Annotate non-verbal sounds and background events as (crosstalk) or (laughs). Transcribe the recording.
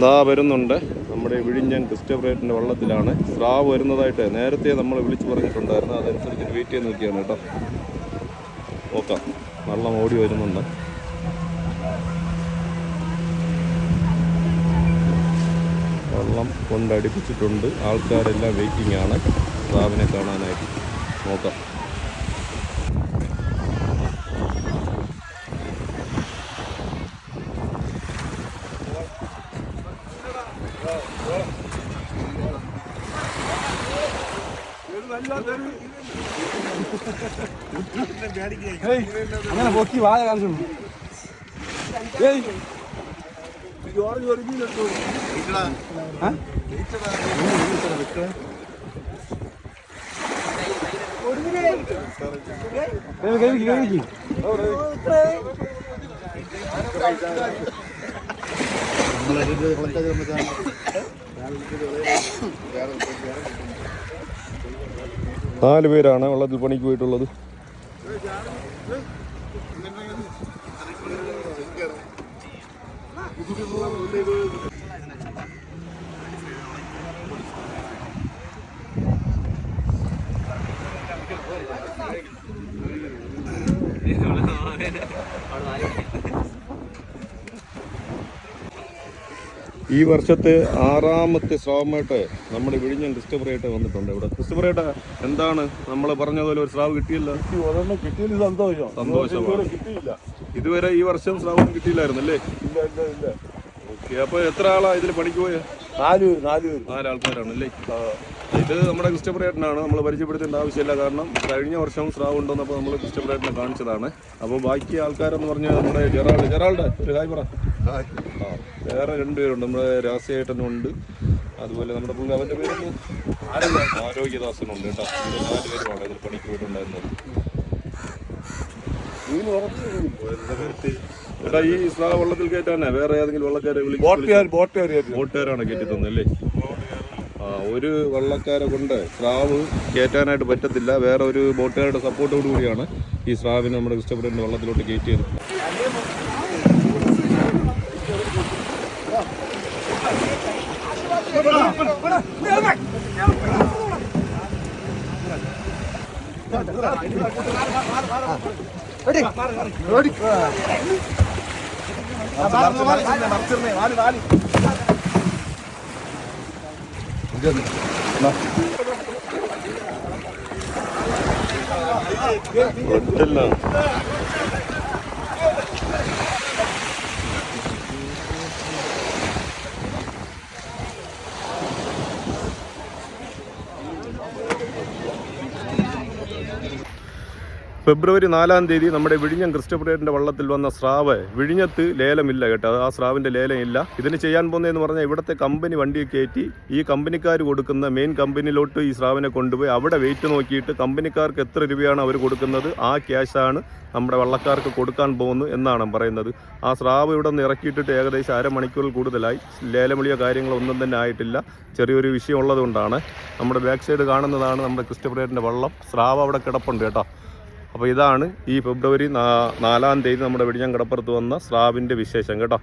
ദാ വരുന്നുണ്ട് നമ്മുടെ വിഴിഞ്ഞൻ ക്രിസ്റ്റോഫറേറ്റിന്റെ വള്ളത്തിലാണ്. സ്രാവ് വരുന്നതായിട്ട് നേരത്തെ നമ്മൾ വിളിച്ചു പറഞ്ഞിട്ടുണ്ടായിരുന്നു. അതനുസരിച്ച് വെയിറ്റ് ചെയ്ത് നോക്കിയാണ് കേട്ടോ. നോക്കാം. വെള്ളം ഓടി വരുന്നുണ്ട്. വെള്ളം കൊണ്ടടിപ്പിച്ചിട്ടുണ്ട്. ആൾക്കാരെല്ലാം വെയിറ്റിംഗ് ആണ്. സ്രാവിനെ കാണാനായിട്ട്. നോക്കാം. അങ്ങനെ പൊക്കി വാഴ കാണിച്ചു കേറി. നാല് പേരാണ് വെള്ളത്തിൽ പണിക്ക് പോയിട്ടുള്ളത്. (laughs) ഈ വർഷത്തെ ആറാമത്തെ സ്രാവമായിട്ട് നമ്മുടെ വിഴിഞ്ഞം ക്രിസ്റ്റഫറായിട്ട് വന്നിട്ടുണ്ട്. ഇവിടെ ക്രിസ്റ്റഫറായിട്ട് എന്താണ്? നമ്മൾ പറഞ്ഞതുപോലെ ഒരു സ്രാവ് കിട്ടിയില്ല. സന്തോഷമാണ്. ഇതുവരെ ഈ വർഷം സ്രാവം കിട്ടിയില്ലായിരുന്നു അല്ലേ? ഓക്കെ അപ്പൊ എത്ര ആളാ ഇതിൽ പണിക്ക് പോയ? നാല് നാലാൾക്കാരാണ് അല്ലേ? ഇത് നമ്മുടെ ക്രിസ്റ്റഫറേറ്റനാണ് നമ്മൾ പരിചയപ്പെടുത്തേണ്ട ആവശ്യമില്ല. കാരണം കഴിഞ്ഞ വർഷം സ്രാവ് ഉണ്ടെന്നപ്പോൾ നമ്മൾ ക്രിസ്റ്റഫറേറ്റനെ കാണിച്ചതാണ്. അപ്പോൾ ബാക്കി ആൾക്കാരെന്ന് പറഞ്ഞാൽ നമ്മുടെ ജെറാൾഡ്. ജെറാൾഡ് ഒരു കാര്യം പറ. വേറെ രണ്ടുപേരുണ്ട് നമ്മുടെ രാസേട്ടനുണ്ട് അതുപോലെ നമ്മുടെ പുള്ളി അവന്റെ പേരൊന്ന് ആരോഗ്യദാസനുണ്ട് കേട്ടോ. നാല് പേരുമാണ് ഇതിൽ പണിക്ക് പോയിട്ടുണ്ടായിരുന്നത്. ഈ സ്രാവ് വെള്ളത്തിൽ കയറ്റാനേ? വേറെ ഏതെങ്കിലും വെള്ളക്കാരെ ബോട്ടുകാരാണ് കയറ്റി തന്നല്ലേ ആ ഒരു വള്ളക്കാരെ കൊണ്ട് സ്രാവ് കയറ്റാനായിട്ട് പറ്റത്തില്ല. വേറെ ഒരു ബോട്ടുകാരുടെ സപ്പോർട്ടോട് കൂടിയാണ് ഈ സ്രാവിനെ നമ്മുടെ ഇഷ്ടപ്പെട്ട വള്ളത്തിലോട്ട് കയറ്റിയത്. ഒട്ടല്ല ഫെബ്രുവരി നാലാം തീയതി നമ്മുടെ വിഴിഞ്ഞം ക്രിസ്റ്റഫറേറ്റിന്റെ വള്ളത്തിൽ വന്ന സ്രാവ് വിഴിഞ്ഞത്ത് ലേലമില്ല കേട്ടോ. ആ സ്രാവിന്റെ ലേലം ഇല്ല ഇതിന് ചെയ്യാൻ പോകുന്നതെന്ന് പറഞ്ഞാൽ ഇവിടുത്തെ കമ്പനി വണ്ടി കയറ്റി ഈ കമ്പനിക്കാർ കൊടുക്കുന്ന മെയിൻ കമ്പനിയിലോട്ട് ഈ സ്രാവിനെ കൊണ്ടുപോയി അവിടെ വെയിറ്റ് നോക്കിയിട്ട് കമ്പനിക്കാർക്ക് എത്ര രൂപയാണ് അവർ കൊടുക്കുന്നത് ആ ക്യാഷാണ് നമ്മുടെ വള്ളക്കാർക്ക് കൊടുക്കാൻ പോകുന്നു എന്നാണ് പറയുന്നത്. ആ സ്രാവ് ഇവിടെ നിന്ന് ഇറക്കിയിട്ടിട്ട് ഏകദേശം അരമണിക്കൂറിൽ കൂടുതലായി. ലേലമിളിയോ കാര്യങ്ങളോ ഒന്നും തന്നെ ആയിട്ടില്ല. ചെറിയൊരു വിഷയം ഉള്ളതുകൊണ്ടാണ്. നമ്മുടെ ബാക്ക് സൈഡ് കാണുന്നതാണ് നമ്മുടെ ക്രിസ്റ്റഫറേറ്റിന്റെ വള്ളം. സ്രാവ് അവിടെ കിടപ്പുണ്ട് കേട്ടോ. അപ്പോൾ ഇതാണ് ഈ ഫെബ്രുവരി നാലാം തീയതി നമ്മുടെ വെടിഞ്ഞാൻ കടപ്പുറത്ത് വന്ന സ്രാവിന്റെ വിശേഷം കേട്ടോ.